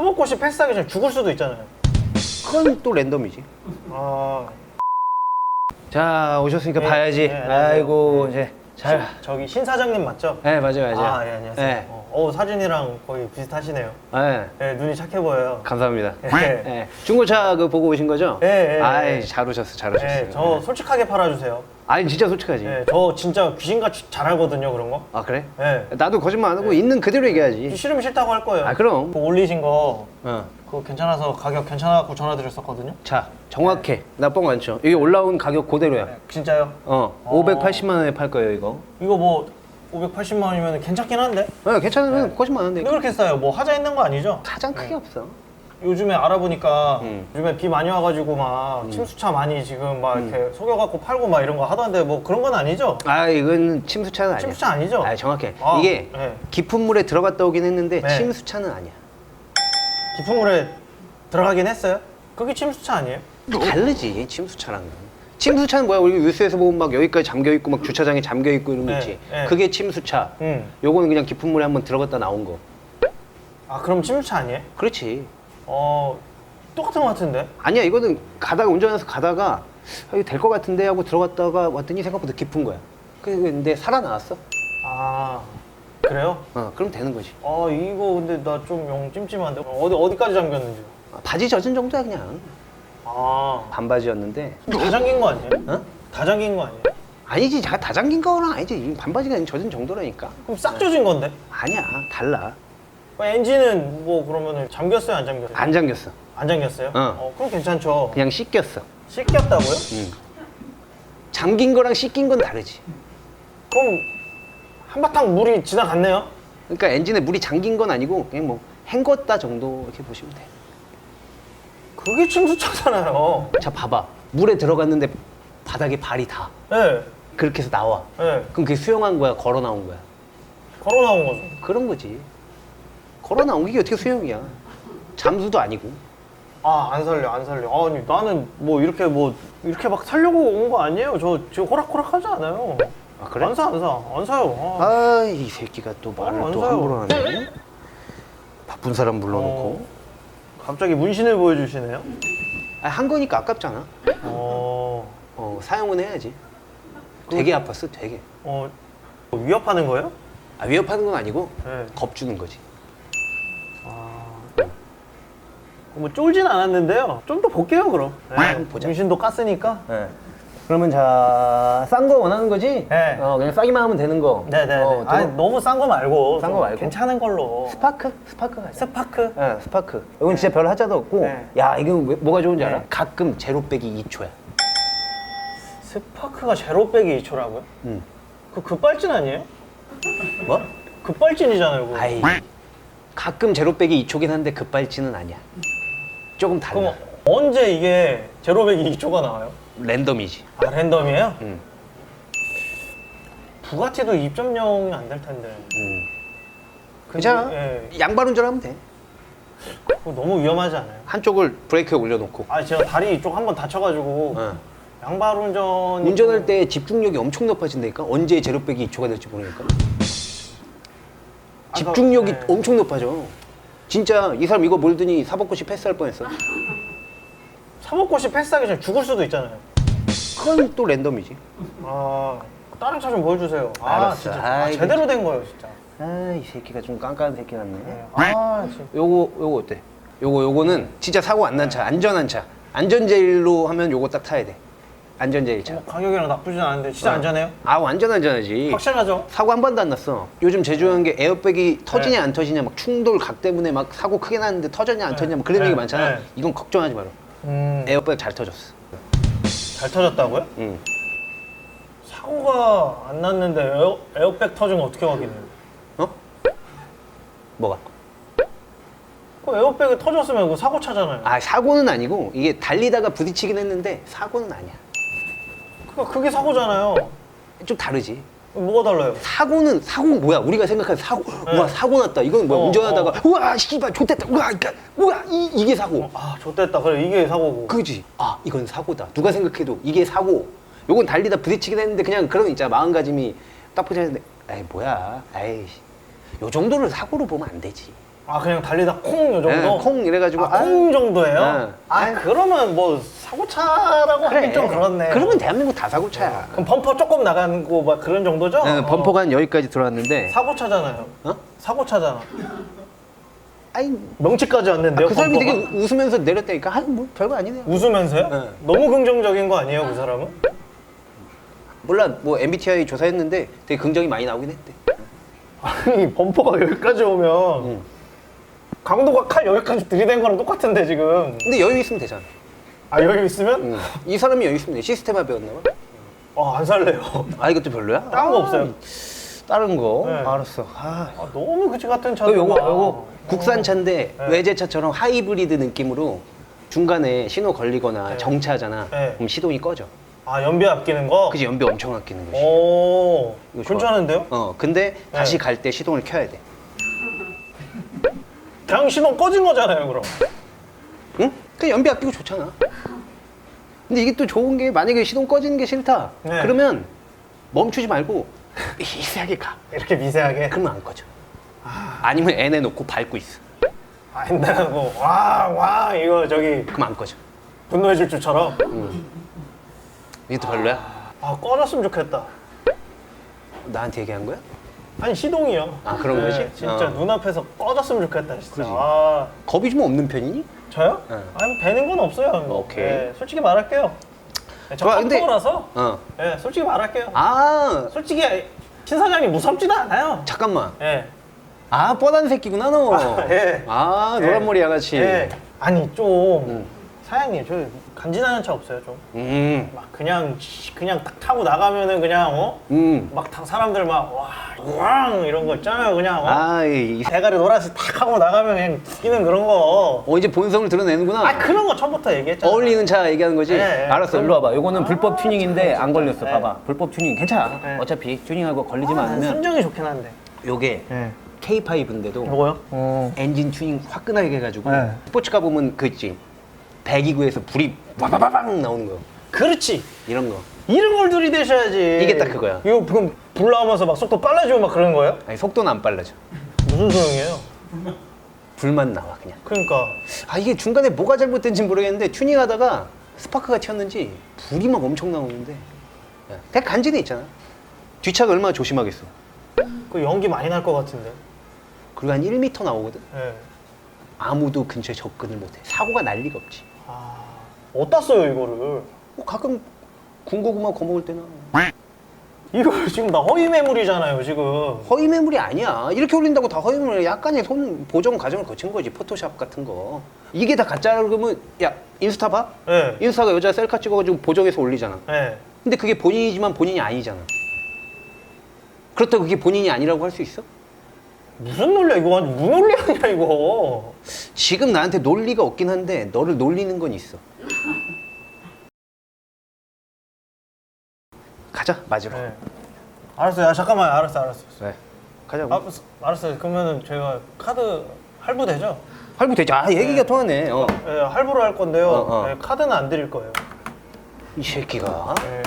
사법고시 패스하기 전에 죽을 수도 있잖아요. 그건 또 랜덤이지. 아, 자 오셨으니까 네, 봐야지. 네. 아이고 네. 이제 잘. 저기 신 사장님 맞죠? 네 맞아요 맞아요. 아, 예, 안녕하세요. 네. 어, 어, 사진이랑 거의 비슷하시네요. 네. 네, 눈이 착해 보여요. 감사합니다. 네. 네. 중고차 그 보고 오신 거죠? 네, 네, 아이 네. 잘 오셨어 잘 오셨어요. 네, 저 솔직하게 팔아주세요. 아니 진짜 솔직하지. 네, 저 진짜 귀신같이 잘 알거든요, 그런 거. 아 그래? 네. 나도 거짓말 안 하고 있는 그대로 얘기하지. 싫으면 싫다고 할 거예요. 아 그럼. 그 올리신 거 어. 그거 괜찮아서 가격 괜찮아갖고 전화드렸었거든요. 자 정확해. 나뻥 많죠. 이게 올라온 가격 그대로야. 네, 진짜요? 어. 어. 580만 원에 팔 거예요 이거. 이거 뭐 580만 원이면 괜찮긴 한데? 어, 괜찮으면 거짓말 안 하는데. 왜 그렇게 싸요? 뭐 하자 있는 거 아니죠? 사장 크게 없어. 요즘에 알아보니까 음. 요즘에 비 많이 와가지고 막 침수차 많이 지금 막 이렇게 속여갖고 팔고 막 이런 거 하던데 뭐 그런 건 아니죠? 아 이건 침수차는 아니야. 침수차 아니죠? 아 정확해. 아, 이게 네. 깊은 물에 들어갔다 오긴 했는데 네. 침수차는 아니야. 깊은 물에 들어가긴 했어요? 그게 침수차 아니에요? 다르지 침수차랑은. 침수차는 뭐야? 우리 뉴스에서 보면 막 여기까지 잠겨 있고 막 주차장에 잠겨 있고 이런 거 네, 있지. 네. 그게 침수차. 응. 요거는 그냥 깊은 물에 한번 들어갔다 나온 거. 아 그럼 침수차 아니에요? 그렇지. 어 똑같은 것 같은데? 아니야 이거는 가다가 운전해서 가다가 아, 이거 될 것 같은데 하고 들어갔다가 왔더니 생각보다 깊은 거야. 근데 살아나왔어. 아 그래요? 어 그럼 되는 거지. 아 이거 근데 나 좀 영 찜찜한데 어디 어디까지 잠겼는지 아, 바지 젖은 정도야 그냥. 아 반바지였는데. 다 잠긴 거 아니에요? 어? 다 잠긴 거 아니에요? 아니지, 다, 다 잠긴 거는 아니지. 이 반바지가 젖은 정도라니까. 그럼 싹 젖은 건데? 아니야, 달라. 그 엔진은 뭐 그러면은 잠겼어요 안 잠겼어요? 안 잠겼어. 안 잠겼어요? 어. 그럼 괜찮죠. 그냥 씻겼어. 씻겼다고요? 응. 잠긴 거랑 씻긴 건 다르지. 그럼 한바탕 물이 지나갔네요? 그러니까 엔진에 물이 잠긴 건 아니고 그냥 뭐 헹궜다 정도 이렇게 보시면 돼. 그게 침수차잖아요. 자, 봐봐. 물에 들어갔는데 바닥에 발이 다. 예. 그렇게 해서 나와. 예. 그럼 그게 수영한 거야, 걸어 나온 거야. 걸어 나온 거죠. 그런 거지. 걸어 나온 게 어떻게 수영이야? 잠수도 아니고. 아, 안 살려, 안 살려. 아니, 나는 뭐 이렇게 뭐, 이렇게 막 살려고 온 거 아니에요. 저 지금 호락호락 하지 않아요. 아, 그래? 안 사, 안 사. 안 사요. 아. 아, 이 새끼가 또 말을 어, 안또 사요. 함부로 하네. 바쁜 사람 불러놓고. 갑자기 문신을 보여주시네요. 아, 한 거니까 아깝잖아. 어, 어, 사용은 해야지. 되게 아팠어, 되게. 어, 위협하는 거예요? 아, 위협하는 건 아니고 네. 겁 주는 거지. 아. 뭐 쫄진 않았는데요. 좀 더 볼게요, 그럼. 네. 한번 보자. 문신도 깠으니까. 네. 그러면 자, 싼 거 원하는 거지? 네. 어, 그냥 싸기만 하면 되는 거. 네네. 어, 아 도- 너무 싼 거 말고. 싼거 좀 말고? 괜찮은 걸로. 스파크? 스파크 가자. 스파크? 네, 스파크. 이건 진짜 별 하자도 없고, 네. 야, 이거 왜- 뭐가 좋은지 알아? 네. 가끔 제로 빼기 2초야. 스파크가 제로 빼기 2초라고요? 응. 그 급발진 아니에요? 뭐? 급발진이잖아요, 그거. 아이. 가끔 제로 빼기 2초긴 한데 급발진은 아니야. 조금 달라. 그럼 언제 이게 제로 빼기 2초가 나와요? 랜덤이지. 아, 랜덤이에요? 응. 부가티도 2.0이 안 될 텐데. 응. 근데, 괜찮아. 예. 양발 운전하면 돼. 그거 너무 위험하지 않아요? 한쪽을 브레이크에 올려놓고. 아, 제가 다리 이쪽 한번 다쳐가지고 어. 양발 운전 운전할 때 집중력이 엄청 높아진다니까? 언제 제로 빼기 2초가 될지 모르니까. 아, 집중력이 네. 엄청 높아져. 진짜 이 사람 이거 몰더니 사법고시 패스할 뻔했어. 사법고시 패스하기 전에 죽을 수도 있잖아요. 그건 또 랜덤이지. 아, 다른 차 좀 보여주세요. 아, 알았어. 진짜 아, 아이고. 제대로 된 거예요, 진짜. 아, 이 새끼가 좀 깐깐한 새끼 같네. 네. 아, 진짜. 요거 요거 어때? 요거 요거는 진짜 사고 안 난 차, 안전한 차. 안전제일로 하면 요거 딱 타야 돼. 안전제일 차. 뭐 가격이랑 나쁘진 않은데 진짜 어. 안전해요? 아 완전 안전하지. 확실하죠? 사고 한 번도 안 났어. 요즘 중요한 게 에어백이 터지냐 안 터지냐 막 충돌 각 때문에 막 사고 크게 났는데 터졌냐 안 네. 터졌냐 막 그런 네. 얘기 많잖아. 네. 이건 걱정하지 마라. 음, 에어백 잘 터졌어. 잘 터졌다고요? 응. 사고가 안 났는데 에어, 에어백 거 어떻게 확인해요? 어? 뭐가? 그 에어백이 터졌으면 그 사고 차잖아요. 아 사고는 아니고 이게 달리다가 부딪히긴 했는데 사고는 아니야. 그러니까 그게 사고잖아요. 좀 다르지. 뭐가 달라요? 사고는 사고 뭐야? 우리가 생각하는 사고. 네. 우와 사고 났다. 이건 뭐야? 어, 운전하다가 우와 씨발 좋댔다. 우와 그러니까 우와 이, 이게 사고. 아, 좋됐다. 그래, 이게 사고고. 그지? 아 이건 사고다. 누가 생각해도 이게 사고. 요건 달리다 부딪히긴 했는데 그냥 그런 거 있잖아. 마음가짐이 딱 부딪혔는데 에이 뭐야? 에이 요 정도를 사고로 보면 안 되지. 아 그냥 달리다 콩 요 정도? 예, 콩 이래가지고 아, 콩 정도예요? 네. 아 그러면 뭐 사고차라고 하긴 좀 그렇네. 그러면 대한민국 다 사고차야. 그럼 범퍼 조금 나간 거막 그런 정도죠? 네, 어. 범퍼가 한 여기까지 들어왔는데 사고차잖아요. 어? 사고차잖아. 아니 명치까지 왔는데요. 그 사람이 되게 범퍼가? 웃으면서 내렸다니까 아, 뭐 별거 아니네요. 웃으면서요? 네. 너무 긍정적인 거 아니에요, 그 사람은? 몰라 뭐 MBTI 조사했는데 되게 긍정이 많이 나오긴 했대. 아니 범퍼가 여기까지 오면 응. 강도가 칼 여기까지 들이댄 거랑 똑같은데 지금. 근데 여유 있으면 되잖아. 아 여기 있으면? 응. 이 사람이 여유 있으면 돼. 시스템화 배웠나 봐. 아 안 살래요. 아 이것도 별로야? 다른 거 아, 없어요? 다른 거? 네. 알았어. 아. 아, 너무 그지 같은 차. 그 요거 요거 국산차인데 네. 외제차처럼 하이브리드 느낌으로 중간에 신호 걸리거나 네. 정차하잖아. 네. 그럼 시동이 꺼져. 아 연비 아끼는 거. 그지 연비 엄청 아끼는 거지. 오. 이거 좋아. 괜찮은데요? 어 근데 다시 네. 갈때 시동을 켜야 돼. 시동 꺼진 거잖아요, 그럼. 응? 그 연비 아끼고 좋잖아. 근데 이게 또 좋은 게 만약에 시동 꺼지는 게 싫다. 네. 그러면 멈추지 말고 미세하게 가. 이렇게 미세하게. 그러면 안 꺼져. 아니면 N에 놓고 밟고 있어. 아, 옛날하고 와, 와, 이거 저기 그럼 안 꺼져. 분노의 질주처럼. 이게 또 별로야? 아, 꺼졌으면 좋겠다. 나한테 얘기한 거야? 아니, 시동이요. 아, 그런 거지? 진짜 어. 눈앞에서 꺼졌으면 좋겠다, 진짜. 그지. 아, 겁이 좀 없는 편이니? 저요? 네. 아니, 뭐 배는 건 없어요. 뭐. 오케이. 네, 솔직히 말할게요. 네, 저 좋아, 근데- 컴포라서. 어. 네, 솔직히 말할게요. 아 솔직히 신 사장님 무섭지도 않아요. 잠깐만. 예. 아 뻔한 새끼구나 너. 아, 예. 아 노란 예. 머리 아가씨. 예. 아니 좀 음. 사장님 저 간지나는 차 없어요 좀. 음. 막 그냥 그냥 딱 타고 나가면은 그냥 어? 음. 막 다- 사람들 막와왕 이런 거 있잖아요 그냥 어? 아 이, 이- 대가리 노란색 탁 하고 나가면 그냥 뛰는 그런 거. 어 이제 본성을 드러내는구나. 아 그런 거 처음부터 얘기했잖아. 어울리는 차 얘기하는 거지. 예, 예. 알았어. 일로 와봐. 요거는 불법 튜닝인데 안 걸렸어. 네. 봐봐. 불법 튜닝 괜찮아. 네. 어차피 튜닝하고 걸리지만 아, 않으면 순정이 좋긴 한데. 요게 예. K5인데도 뭐요? 어. 엔진 튜닝 화끈하게 해가지고 네. 스포츠카 보면 그 있지. 배기구에서 불이 와바바방 나오는 거. 그렇지. 이런 거. 이런 걸 들이대셔야지. 이게 딱 그거야. 이거 그럼 불 나오면서 막 속도 빨라지고 막 그런 거예요? 아니 속도는 안 빨라져. 무슨 소용이에요? 불만 나와 그냥. 그러니까 아 이게 중간에 뭐가 잘못된지 모르겠는데 튜닝하다가 스파크가 튀었는지 불이 막 엄청 나오는데 야, 되게 간지는 있잖아 뒷차가 얼마나 조심하겠어 그 연기 많이 날 것 같은데. 그리고 한 1m 나오거든 예. 아무도 근처에 접근을 못해 사고가 날 리가 없지 아, 어디다 써요 이거를? 뭐 가끔 군고구마 거먹을 때나 이거 지금 나 허위 매물이잖아요 지금. 허위 매물이 아니야 이렇게 올린다고 다 허위 매물이야 약간의 손 보정 과정을 거친 거지 포토샵 같은 거 이게 다 가짜라 그러면 야 인스타 봐? 예. 인스타가 여자 셀카 찍어가지고 보정해서 올리잖아 예. 근데 그게 본인이지만 본인이 아니잖아. 그렇다고 그게 본인이 아니라고 할 수 있어? 무슨 논리야 이거 완전 무논리 아니야 이거. 지금 나한테 논리가 없긴 한데 너를 놀리는 건 있어. 가자 맞으러. 예. 알았어요. 아, 잠깐만 알았어 알았어. 네. 가자. 아, 알았어요. 그러면은 저희가 카드 할부 되죠? 할부 되지. 아 얘기가 통하네. 어. 예, 할부로 할 건데요. 어, 어. 예, 카드는 안 드릴 거예요. 이 새끼가. 예.